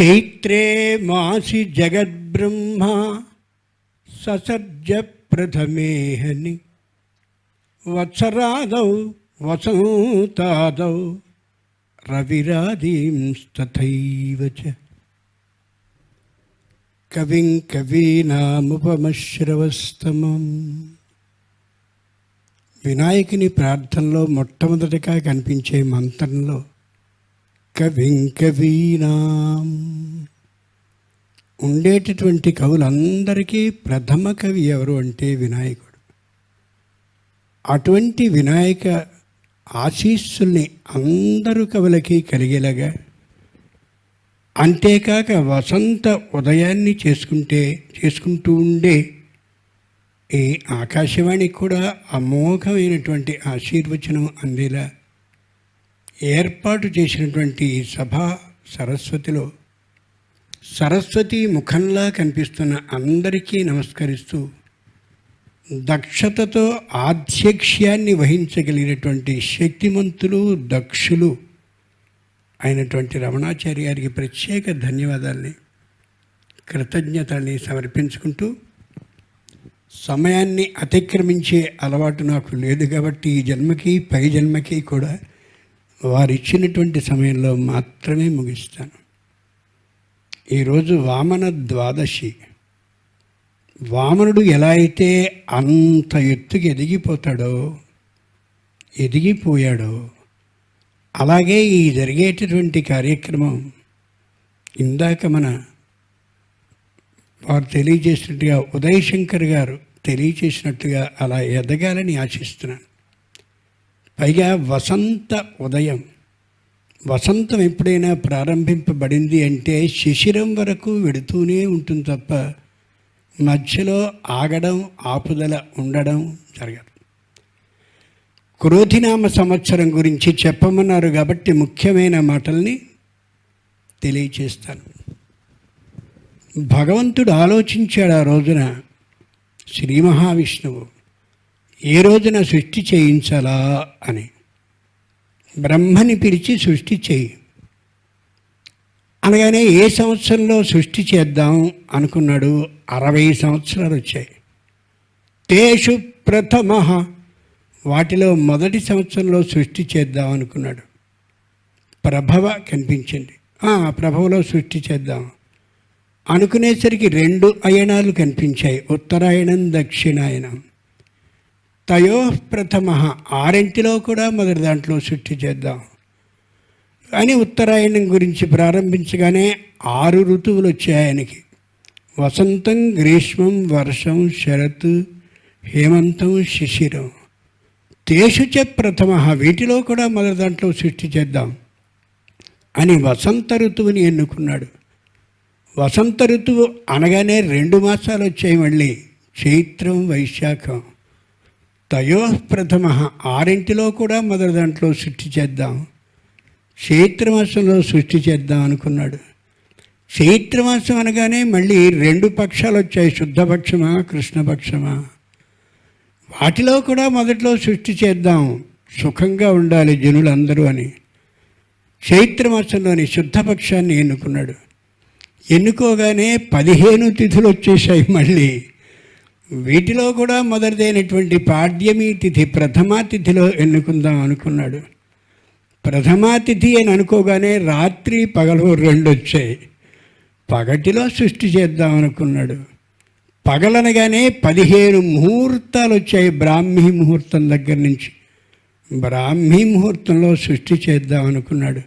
చైత్రే మాసి జగద్బ్రహ్మ ససర్జ ప్రథమేహని. వత్సరాదౌ వసంతాదౌ రవిరాదీంస్తథైవ కవిం కవీనాముపమశ్రవస్తమం. వినాయకుని ప్రార్థనలో మొట్టమొదటిగా కనిపించే మంత్రంలో కవింకవీనాం ఉండేటటువంటి కవులందరికీ ప్రథమ కవి ఎవరు అంటే వినాయకుడు. అటువంటి వినాయక ఆశీస్సుల్ని అందరూ కవులకి కలిగేలాగా అంతేకాక వసంత ఉదయాన్ని చేసుకుంటే చేసుకుంటూ ఉండే ఈ ఆకాశవాణికి కూడా అమోఘమైనటువంటి ఆశీర్వచనం అందేలా ఏర్పాటు చేసినటువంటి సభ సరస్వతిలో సరస్వతి ముఖంలా కనిపిస్తున్న అందరికీ నమస్కరిస్తూ దక్షతతో ఆధ్యక్ష్యాన్ని వహించగలిగినటువంటి శక్తిమంతులు దక్షులు అయినటువంటి రమణాచార్య గారికి ప్రత్యేక ధన్యవాదాల్ని కృతజ్ఞతల్ని సమర్పించుకుంటూ సమయాన్ని అతిక్రమించే అలవాటు నాకు లేదు కాబట్టి ఈ జన్మకి పై జన్మకి కూడా వారిచ్చినటువంటి సమయంలో మాత్రమే ముగిస్తాను. ఈరోజు వామన ద్వాదశి. వామనుడు ఎలా అయితే అంత ఎత్తుకు ఎదిగిపోతాడో ఎదిగిపోయాడో అలాగే ఈ జరిగేటటువంటి కార్యక్రమం ఇందాక మన వారు తెలియజేసినట్టుగా ఉదయ్ శంకర్ గారు తెలియచేసినట్టుగా అలా ఎదగాలని ఆశిస్తున్నాను. పైగా వసంత ఉదయం. వసంతం ఎప్పుడైనా ప్రారంభింపబడింది అంటే శిశిరం వరకు వెడుతూనే ఉంటుంది తప్ప మధ్యలో ఆగడం ఆపుదల ఉండడం జరగదు. క్రోధినామ సంవత్సరం గురించి చెప్పమన్నారు కాబట్టి ముఖ్యమైన మాటల్ని తెలియచేస్తాను. భగవంతుడు ఆలోచించాడు ఆ రోజున శ్రీ మహావిష్ణువు ఏ రోజున సృష్టి చేయించాలా అని. బ్రహ్మని పిలిచి సృష్టి చేయి. అనగానే ఏ సంవత్సరంలో సృష్టి చేద్దాం అనుకున్నాడు అరవై సంవత్సరాలు వచ్చాయి. తేషు ప్రథమ వాటిలో మొదటి సంవత్సరంలో సృష్టి చేద్దాం అనుకున్నాడు. ప్రభవ కనిపించింది. ఆ ప్రభవలో సృష్టి చేద్దాం. అనుకునేసరికి రెండు అయనాలు కనిపించాయి. ఉత్తరాయణం దక్షిణాయనం. తయో ప్రథమ ఆరింటిలో కూడా మొదటి దాంట్లో సృష్టి చేద్దాం. అని ఉత్తరాయణం గురించి ప్రారంభించగానే ఆరు ఋతువులు వచ్చాయి ఆయనకి. వసంతం గ్రీష్మం వర్షం శరత్ హేమంతం శిశిరం. తేషుచ ప్రథమ. వీటిలో కూడా మొదటి దాంట్లో సృష్టి చేద్దాం అని వసంత ఋతువుని ఎన్నుకున్నాడు. వసంత ఋతువు అనగానే రెండు మాసాలు వచ్చాయి మళ్ళీ. చైత్రం వైశాఖం. తయో ప్రథమ ఆరింటిలో కూడా మొదటి దాంట్లో సృష్టి చేద్దాం. చైత్రమాసంలో సృష్టి చేద్దాం అనుకున్నాడు. చైత్రమాసం అనగానే మళ్ళీ రెండు పక్షాలు వచ్చాయి. శుద్ధపక్షమా కృష్ణపక్షమా వాటిలో కూడా మొదట్లో సృష్టి చేద్దాం. సుఖంగా ఉండాలి జనులందరూ అని. చైత్రమాసంలోని శుద్ధపక్షాన్ని ఎన్నుకున్నాడు. ఎన్నుకోగానే పదిహేను తిథులు వచ్చేసాయి మళ్ళీ. వీటిలో కూడా మొదటిదైనటువంటి పాడ్యమి తిథి ప్రథమా తిథిలో ఎన్నుకుందాం అనుకున్నాడు. ప్రథమా తిథి అని అనుకోగానే రాత్రి పగలు రెండు వచ్చాయి పగటిలో సృష్టి చేద్దాం అనుకున్నాడు. పగలనగానే పదిహేను ముహూర్తాలు వచ్చాయి బ్రాహ్మీ ముహూర్తం దగ్గర నుంచి. బ్రాహ్మీ ముహూర్తంలో సృష్టి చేద్దాం అనుకున్నాడు.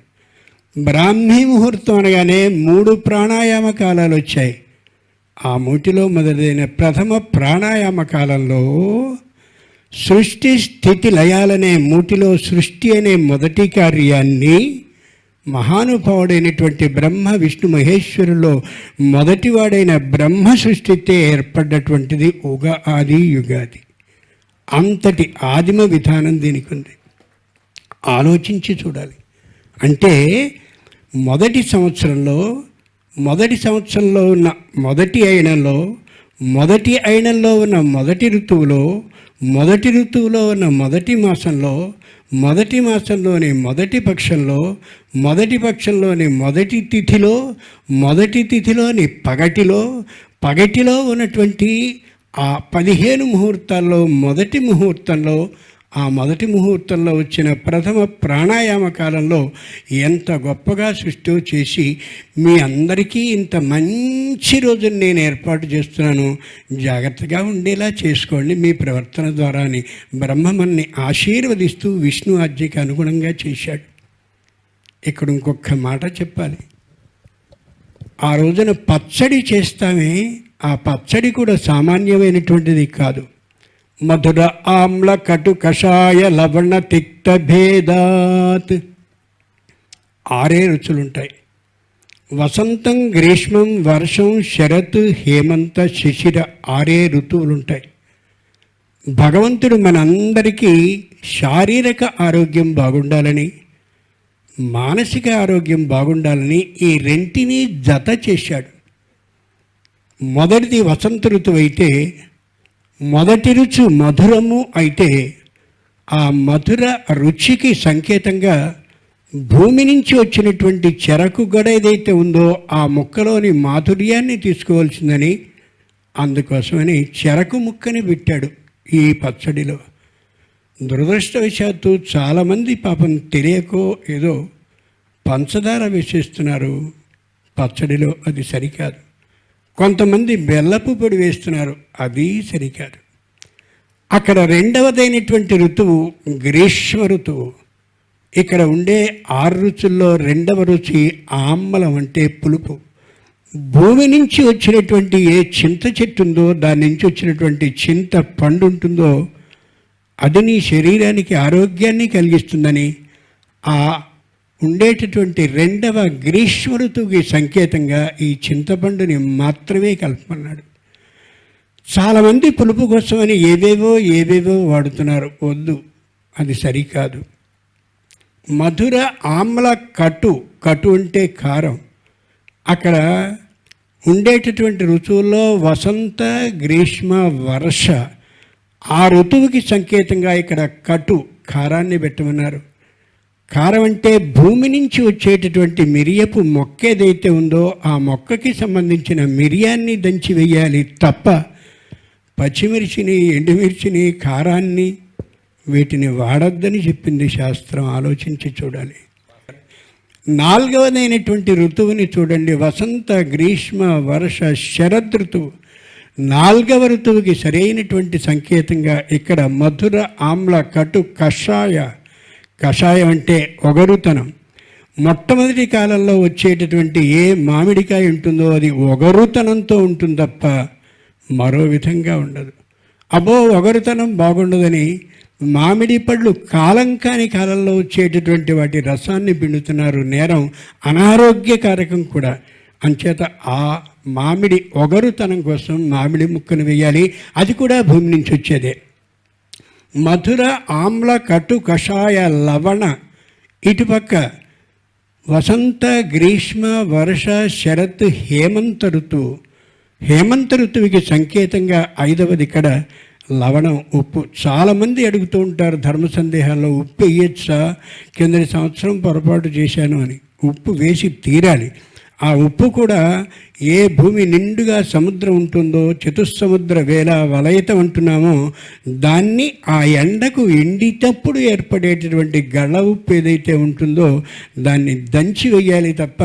బ్రాహ్మీ ముహూర్తం అనగానే మూడు ప్రాణాయామ కాలాలు వచ్చాయి ఆ మూటిలో మొదలైన ప్రథమ ప్రాణాయామ కాలంలో సృష్టి స్థితి లయాలనే మూటిలో సృష్టి అనే మొదటి కార్యాన్ని మహానుభావుడైనటువంటి బ్రహ్మ విష్ణు మహేశ్వరులో మొదటివాడైన బ్రహ్మ సృష్టితే ఏర్పడ్డటువంటిది ఉగ ఆది యుగాది. అంతటి ఆదిమ విధానం దీనికి ఉంది. ఆలోచించి చూడాలి. అంటే మొదటి సంవత్సరంలో మొదటి సంవత్సరంలో ఉన్న మొదటి అయినంలో మొదటి అయినంలో ఉన్న మొదటి ఋతువులో మొదటి ఋతువులో ఉన్న మొదటి మాసంలో మొదటి మాసంలోని మొదటి పక్షంలో మొదటి పక్షంలోని మొదటి తిథిలో మొదటి తిథిలోని పగటిలో పగటిలో ఉన్నటువంటి ఆ పదిహేను ముహూర్తాల్లో మొదటి ముహూర్తంలో ఆ మొదటి ముహూర్తంలో వచ్చిన ప్రథమ ప్రాణాయామ కాలంలో ఎంత గొప్పగా సృష్టి చేసి మీ అందరికీ ఇంత మంచి రోజును నేను ఏర్పాటు చేస్తున్నాను. జాగ్రత్తగా ఉండేలా చేసుకోండి. మీ ప్రవర్తన ద్వారా అని బ్రహ్మమన్ని ఆశీర్వదిస్తూ విష్ణు ఆజ్ఞకి అనుగుణంగా చేశాడు. ఇక్కడ ఇంకొక మాట చెప్పాలి. ఆ రోజున పచ్చడి చేస్తామే ఆ పచ్చడి కూడా సామాన్యమైనటువంటిది కాదు. మధుర ఆమ్ల కటు కషాయ లవణ తిక్త భేదాత్. ఆరే రుచులుంటాయి. వసంతం గ్రీష్మం వర్షం శరత్ హేమంత శిశిర ఆరే ఋతువులుంటాయి. భగవంతుడు మనందరికీ శారీరక ఆరోగ్యం బాగుండాలని మానసిక ఆరోగ్యం బాగుండాలని ఈ రెంటిని జత చేశాడు. మొదటిది వసంత ఋతువు అయితే మొదటి రుచి మధురము అయితే ఆ మధుర రుచికి సంకేతంగా భూమి నుంచి వచ్చినటువంటి చెరకు గడ ఏదైతే ఉందో ఆ ముక్కలోని మాధుర్యాన్ని తీసుకోవాల్సిందని అందుకోసమని చెరకు ముక్కని పెట్టాడు ఈ పచ్చడిలో. దురదృష్టవశాత్తు చాలామంది పాపం తెలియకో ఏదో పంచదార వేసేస్తున్నారు. పచ్చడిలో అది సరికాదు. కొంతమంది బెల్లపు పొడి వేస్తున్నారు అది సరికాదు. అక్కడ రెండవదైనటువంటి ఋతువు గ్రీష్మ ఋతువు. ఇక్కడ ఉండే ఆరు రుచుల్లో రెండవ రుచి ఆమ్మలం అంటే పులుపు. భూమి నుంచి వచ్చినటువంటి ఏ చింత చెట్టు ఉందో దాని నుంచి వచ్చినటువంటి చింత పండు ఉంటుందో అది నీ శరీరానికి ఆరోగ్యాన్ని కలిగిస్తుందని ఆ ఉండేటటువంటి రెండవ గ్రీష్మ ఋతువుకి సంకేతంగా ఈ చింతపండుని మాత్రమే కలుపుకున్నాడు చాలామంది పులుపు కోసమని ఏవేవో ఏవేవో వాడుతున్నారు. వద్దు అది సరికాదు. మధుర ఆమ్ల కటు కటు అంటే కారం. అక్కడ ఉండేటటువంటి ఋతువుల్లో వసంత గ్రీష్మ వర్ష ఆ ఋతువుకి సంకేతంగా ఇక్కడ కటు కారాన్ని పెట్టమన్నారు. కారం అంటే భూమి నుంచి వచ్చేటటువంటి మిరియపు మొక్క ఏదైతే ఉందో ఆ మొక్కకి సంబంధించిన మిరియాన్ని దంచి వేయాలి తప్ప పచ్చిమిర్చిని ఎండుమిర్చిని కారాన్ని వీటిని వాడొద్దని చెప్పింది శాస్త్రం. ఆలోచించి చూడాలి. నాలుగవదైనటువంటి ఋతువుని చూడండి. వసంత గ్రీష్మ వర్ష శరద్ ఋతువు. నాలుగవ ఋతువుకి సరైనటువంటి సంకేతంగా ఇక్కడ మధుర ఆమ్ల కటు కషాయ కషాయం అంటే ఒగరుతనం. మొట్టమొదటి కాలంలో వచ్చేటటువంటి ఏ మామిడికాయ ఉంటుందో అది ఒగరుతనంతో ఉంటుంది తప్ప మరో విధంగా ఉండదు. అబ్బో ఒగరుతనం బాగుండదని మామిడి పళ్ళు కాలం కాని కాలంలో వచ్చేటటువంటి వాటి రసాన్ని పిండుతున్నారు నేరం అనారోగ్యకారకం కూడా. అంచేత ఆ మామిడి ఒగరుతనం కోసం మామిడి ముక్కను వేయాలి. అది కూడా భూమి నుంచి వచ్చేదే. మధుర ఆమ్ల కటు కషాయ లవణ. ఇటుపక్క వసంత గ్రీష్మ వర్ష శరత్ హేమంత ఋతువు హేమంత ఋతువుకి సంకేతంగా ఐదవది ఇక్కడ లవణం ఉప్పు. చాలామంది అడుగుతూ ఉంటారు ధర్మ సందేహాల్లో ఉప్పు వేయచ్చా కిందటి సంవత్సరం పొరపాటు చేశాను అని. ఉప్పు వేసి తీరాలి. ఆ ఉప్పు కూడా ఏ భూమి నిండుగా సముద్రం ఉంటుందో చతుస్సముద్ర వేల వలయతం అంటున్నామో దాన్ని ఆ ఎండకు ఎండితప్పుడు ఏర్పడేటటువంటి గళ్ళ ఉప్పు ఏదైతే ఉంటుందో దాన్ని దంచి వేయాలి తప్ప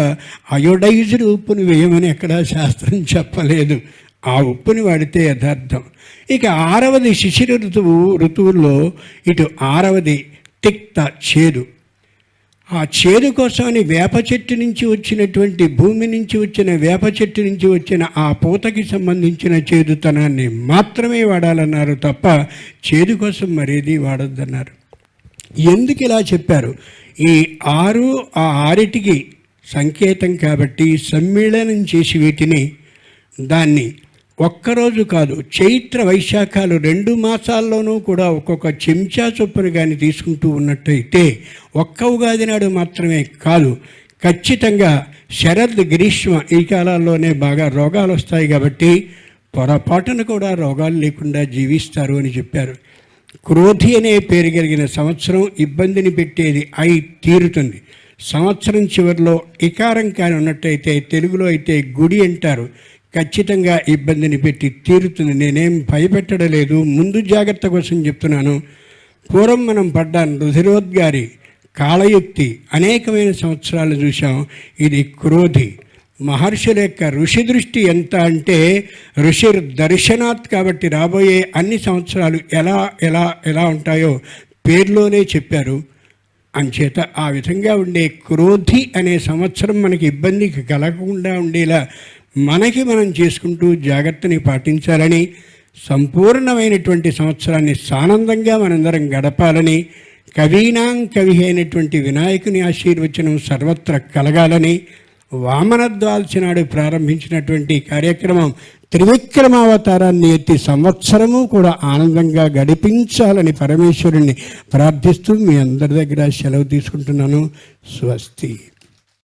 అయోడైజ్డ్ ఉప్పుని వేయమని ఎక్కడా శాస్త్రం చెప్పలేదు. ఆ ఉప్పుని వాడితే యథార్థం. ఇక ఆరవది శిశిర ఋతువు ఋతువుల్లో ఇటు ఆరవది తిక్త చేదు. ఆ చేదు కోసమని వేప చెట్టు నుంచి వచ్చినటువంటి భూమి నుంచి వచ్చిన వేప చెట్టు నుంచి వచ్చిన ఆ పూతకి సంబంధించిన చేదుతనాన్ని మాత్రమే వాడాలన్నారు తప్ప చేదు కోసం మరేది వాడొద్దన్నారు. ఎందుకు ఇలా చెప్పారు? ఈ ఆరు ఆ ఆరిటికి సంకేతం కాబట్టి సమ్మేళనం చేసి వీటిని దాన్ని ఒక్కరోజు కాదు చైత్ర వైశాఖాలు రెండు మాసాల్లోనూ కూడా ఒక్కొక్క చెంచా చొప్పున కానీ తీసుకుంటూ ఉన్నట్టయితే ఒక్క ఉగాది నాడు మాత్రమే కాదు ఖచ్చితంగా శరద్ గ్రీష్మ ఈ కాలాల్లోనే బాగా రోగాలు వస్తాయి కాబట్టి పొరపాటున కూడా రోగాలు లేకుండా జీవిస్తారు అని చెప్పారు. క్రోధి అనే పేరు కలిగిన సంవత్సరం ఇబ్బందిని పెట్టేది అయి తీరుతుంది. సంవత్సరం చివరిలో ఇకారం కాని ఉన్నట్టయితే తెలుగులో అయితే గుడి అంటారు. ఖచ్చితంగా ఇబ్బందిని పెట్టి తీరుతుంది. నేనేం భయపెట్టడం లేదు ముందు జాగ్రత్త కోసం చెప్తున్నాను. పూర్వం మనం పడ్డాను రుధిరోద్గారి కాళయుక్తి అనేకమైన సంవత్సరాలు చూసాం ఇది క్రోధి. మహర్షుల యొక్క ఋషి దృష్టి ఎంత అంటే ఋషి దర్శనాత్ కాబట్టి రాబోయే అన్ని సంవత్సరాలు ఎలా ఎలా ఎలా ఉంటాయో పేర్లోనే చెప్పారు. అంచేత ఆ విధంగా ఉండే క్రోధి అనే సంవత్సరం మనకి ఇబ్బంది కలగకుండా ఉండేలా మనకి మనం చేసుకుంటూ జాగ్రత్తని పాటించాలని సంపూర్ణమైనటువంటి సంవత్సరాన్ని సానందంగా మనందరం గడపాలని కవీనాం కవి అయినటువంటి వినాయకుని ఆశీర్వచనం సర్వత్ర కలగాలని వామనద్వాల్సి నాడు ప్రారంభించినటువంటి కార్యక్రమం త్రివిక్రమావతారాన్ని ఎత్తి సంవత్సరము కూడా ఆనందంగా గడిపించాలని పరమేశ్వరుణ్ణి ప్రార్థిస్తూ మీ అందరి దగ్గర సెలవు తీసుకుంటున్నాను. స్వస్తి.